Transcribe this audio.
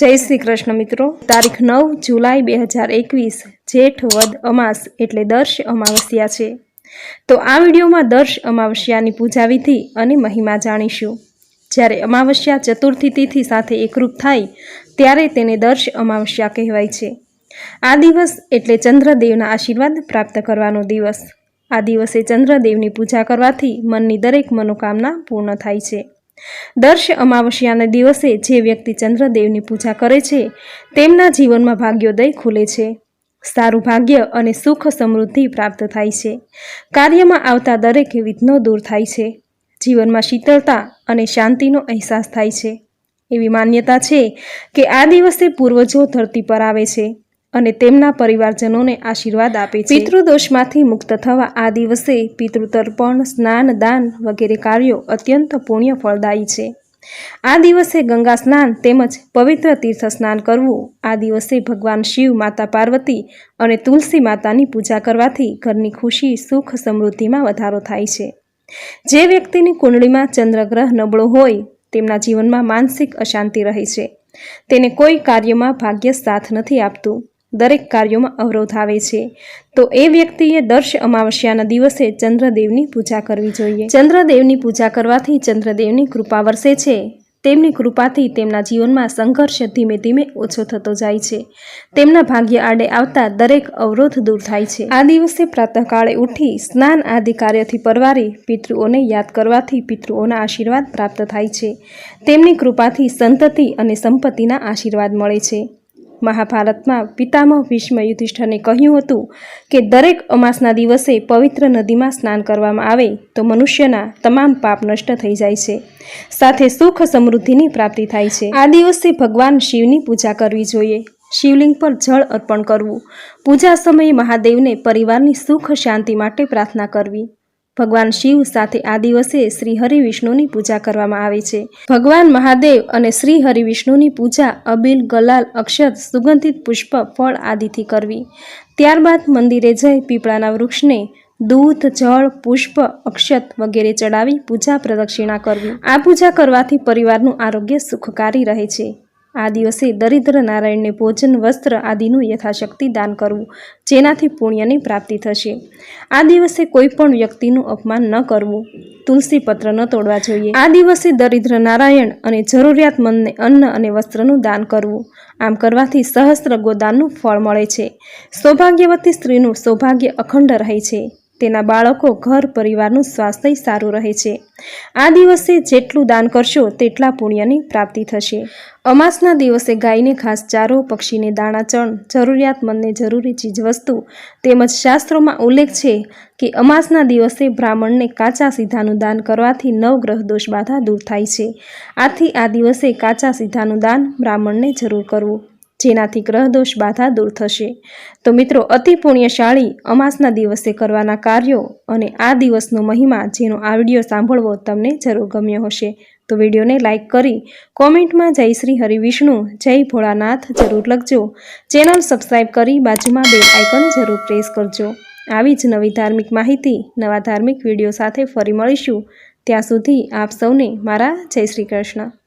જય શ્રી કૃષ્ણ મિત્રો. તારીખ નવ જુલાઈ બે હજાર એકવીસ, જેઠ વદ અમાસ એટલે દર્શ અમાવસ્યા છે. તો આ વિડીયોમાં દર્શ અમાવસ્યાની પૂજા વિધિ અને મહિમા જાણીશું. જ્યારે અમાવસ્યા ચતુર્થી તિથિ સાથે એકરૂપ થાય, ત્યારે તેને દર્શ અમાવસ્યા કહેવાય છે. આ દિવસ એટલે ચંદ્રદેવના આશીર્વાદ પ્રાપ્ત કરવાનો દિવસ. આ દિવસે ચંદ્રદેવની પૂજા કરવાથી મનની દરેક મનોકામના પૂર્ણ થાય છે. દર્શ અમાવસ્યાના દિવસે જે વ્યક્તિ ચંદ્રદેવની પૂજા કરે છે, તેમના જીવનમાં ભાગ્યોદય ખુલે છે. સારું ભાગ્ય અને સુખ સમૃદ્ધિ પ્રાપ્ત થાય છે. કાર્યમાં આવતા દરેક વિઘ્નો દૂર થાય છે. જીવનમાં શીતળતા અને શાંતિનો અહેસાસ થાય છે. એવી માન્યતા છે કે આ દિવસે પૂર્વજો ધરતી પર આવે છે. અને તેમના પરિવારજનોને આશીર્વાદ આપે છે. પિતૃદોષમાંથી મુક્ત થવા આ દિવસે પિતૃતર્પણ, સ્નાન, દાન વગેરે કાર્યો અત્યંત પુણ્ય ફળદાયી છે. આ દિવસે ગંગા સ્નાન તેમજ પવિત્ર તીર્થ સ્નાન કરવું, આ દિવસે ભગવાન શિવ, માતા પાર્વતી અને તુલસી માતાની પૂજા કરવાથી ઘરની ખુશી, સુખ, સમૃદ્ધિમાં વધારો થાય છે. જે વ્યક્તિની કુંડળીમાં ચંદ્રગ્રહ નબળો હોય, તેમના જીવનમાં માનસિક અશાંતિ રહે છે. તેને કોઈ કાર્યમાં ભાગ્ય સાથ નથી આપતું. દરેક કાર્યોમાં અવરોધ આવે છે. તો એ વ્યક્તિએ દર્શ અમાવસ્યાના દિવસે ચંદ્રદેવની પૂજા કરવી જોઈએ. ચંદ્રદેવની પૂજા કરવાથી ચંદ્રદેવની કૃપા વરસે છે. તેમની કૃપાથી તેમના જીવનમાં સંઘર્ષ ધીમે ધીમે ઓછો થતો જાય છે. તેમના ભાગ્ય આડે આવતા દરેક અવરોધ દૂર થાય છે. આ દિવસે પ્રાતઃકાળે ઉઠી સ્નાન આદિ કાર્યથી પરવારી પિતૃઓને યાદ કરવાથી પિતૃઓના આશીર્વાદ પ્રાપ્ત થાય છે. તેમની કૃપાથી સંતતિ અને સંપત્તિના આશીર્વાદ મળે છે. મહાભારતમાં પિતામહ ભીષ્મ યુધિષ્ઠરને કહ્યું હતું કે દરેક અમાસના દિવસે પવિત્ર નદીમાં સ્નાન કરવામાં આવે તો મનુષ્યના તમામ પાપ નષ્ટ થઈ જાય છે. સાથે સુખ સમૃદ્ધિની પ્રાપ્તિ થાય છે. આ દિવસે ભગવાન શિવની પૂજા કરવી જોઈએ. શિવલિંગ પર જળ અર્પણ કરવું. પૂજા સમયે મહાદેવને પરિવારની સુખ શાંતિ માટે પ્રાર્થના કરવી. ભગવાન શિવ સાથે આ દિવસે શ્રી હરિ વિષ્ણુની પૂજા કરવામાં આવે છે. ભગવાન મહાદેવ અને શ્રી હરિ વિષ્ણુની પૂજા અબીલ, ગલાલ અક્ષર સુગંધિત પુષ્પ, ફળ આદિથી કરવી. ત્યારબાદ મંદિરે જઈ પીપળાના વૃક્ષને દૂધ, જળ, પુષ્પ, અક્ષત વગેરે ચડાવી પૂજા પ્રદક્ષિણા કરવી. આ પૂજા કરવાથી પરિવારનું આરોગ્ય સુખકારી રહે છે. આ દિવસે દરિદ્ર નારાયણને ભોજન, વસ્ત્ર આદિનું યથાશક્તિ દાન કરવું જેનાથી પુણ્યની પ્રાપ્તિ થશે. આ દિવસે કોઈ પણ વ્યક્તિનું અપમાન ન કરવું, તુલસી પત્ર ન તોડવા જોઈએ. આ દિવસે દરિદ્ર નારાયણ અને જરૂરિયાતમંદને અન્ન અને વસ્ત્રનું દાન કરવું, આમ કરવાથી સહસ્ત્ર ગોદાનનું ફળ મળે છે. સૌભાગ્યવતી સ્ત્રીનું સૌભાગ્ય અખંડ રહે છે. તેના બાળકો ઘર પરિવારનું સ્વાસ્થ્ય સારું રહે છે. આ દિવસે જેટલું દાન કરશો તેટલા પુણ્યની પ્રાપ્તિ થશે. અમાસના દિવસે ગાયને ખાસ ચારો, પક્ષીને દાણા, ચણ, જરૂરિયાતમંદને જરૂરી ચીજવસ્તુ તેમજ શાસ્ત્રોમાં ઉલ્લેખ છે કે અમાસના દિવસે બ્રાહ્મણને કાચા સીધાનું દાન કરવાથી નવગ્રહ દોષ બાધા દૂર થાય છે. આથી આ દિવસે કાચા સીધાનું દાન બ્રાહ્મણને જરૂર કરવું. જેનાથી ગ્રહદોષ બાધા દૂર થશે. તો મિત્રો, અતિ પુણ્યશાળી અમાસના દિવસે કરવાના કાર્યો અને આ દિવસનો મહિમા જેનો આ વીડિયો સાંભળવો તમને જરૂર ગમ્યો હશે. તો વિડીયોને લાઇક કરી કોમેન્ટમાં જય શ્રી હરિવિષ્ણુ જય ભોળાનાથ જરૂર લખજો. ચેનલ સબસ્ક્રાઈબ કરી બાજુમાં બેલ આઇકન જરૂર પ્રેસ કરજો. આવી જ નવી ધાર્મિક માહિતી, નવા ધાર્મિક વીડિયો સાથે ફરી મળીશું. ત્યાં સુધી આપ સૌને મારા જય શ્રી કૃષ્ણ.